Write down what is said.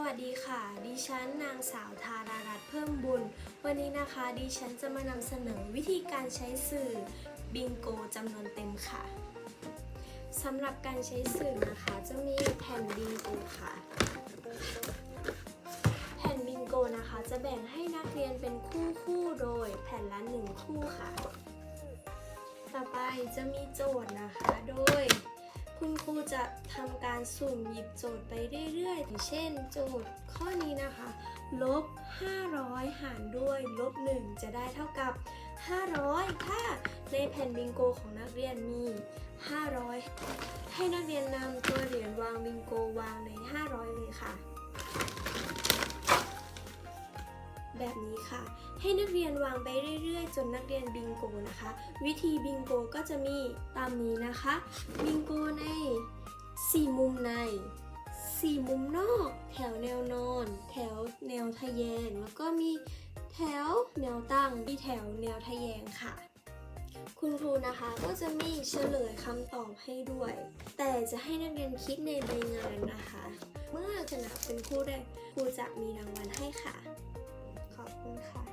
วัสดีค่ะ ดิฉันนางสาวธารารัตน์เพิ่มบุญ วันนี้นะคะดิฉันจะมานำเสนอวิธีการใช้สื่อบิงโกจำนวนเต็มค่ะสำหรับการใช้สื่อนะคะจะมีแผ่นบิงโกค่ะ แผ่นบิงโกนะคะจะแบ่งให้นักเรียนเป็นคู่คู่ๆโดยแผ่นละหนึ่งคู่ค่ะ ต่อไปจะมีโจทย์นะคะโดย จะทำการสุ่มหยิบโจทย์ไปเรื่อยๆอย่างเช่น โจทย์ข้อนี้นะคะลบ 500 หารด้วยลบ 1 จะได้เท่ากับ 500 ถ้าในแผ่นบิงโกของนักเรียนมี 500 ให้นักเรียนนำตัวเหรียญวางบิงโกวางใน 500 เลยค่ะ แบบนี้ค่ะ ให้นักเรียนวางไปเรื่อยๆ จนนักเรียนบิงโกนะคะ วิธีบิงโกก็จะมีตามนี้นะคะ บิงโกใน 4 มุมใน 4 มุมนอก แถวแนวนอน แถวแนวทะแยง แล้วก็มีแถวแนวตั้งมีแถวแนวทะแยงค่ะ คุณครูนะคะก็จะมีเฉลยคำตอบให้ด้วย แต่จะให้นักเรียนคิดในใบงานนะคะ เมื่อชนะเป็นคู่แรกครูจะมีรางวัลให้ค่ะ 你好。